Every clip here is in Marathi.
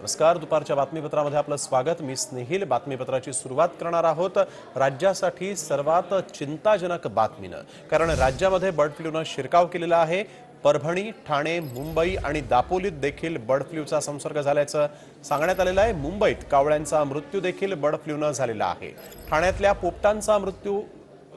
नमस्कार. दुपारच्या बातमीपत्रामध्ये आपलं स्वागत. मी स्नेहिल. बातमीपत्राची सुरुवात करणार आहोत राज्यासाठी सर्वात चिंताजनक बातमीनं. कारण राज्यामध्ये बर्ड फ्लूनं शिरकाव केलेला आहे. परभणी ठाणे मुंबई आणि दापोलीत देखील बर्ड फ्लूचा संसर्ग झाल्याचं सांगण्यात आलेलं आहे. मुंबईत कावळ्यांचा मृत्यू देखील बर्ड फ्लूनं झालेला आहे. ठाण्यातल्या पोपटांचा मृत्यू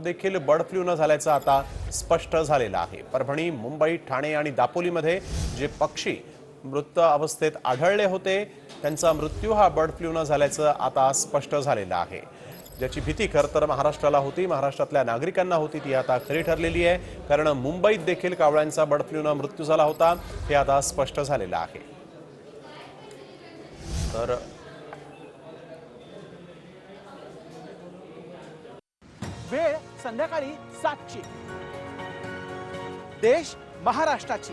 देखील बर्ड फ्लूनं झाल्याचं आता स्पष्ट झालेलं आहे. परभणी मुंबई ठाणे आणि दापोलीमध्ये जे पक्षी मृत अवस्थेत आढळले होते. त्यांचा मृत्यू हा बर्ड फ्लूनं झाल्याचं आता स्पष्ट झालेलं आहे. ज्याची भीती खरं तर महाराष्ट्राला होती महाराष्ट्रातल्या नागरिकांना होती ती आता खरी ठरलेली आहे. कारण मुंबईत देखील कावळ्यांचा बर्ड फ्लूनं मृत्यू झाला होता हे आता स्पष्ट झालेलं आहे. तर वेळ संध्याकाळी सातची. देश महाराष्ट्राची.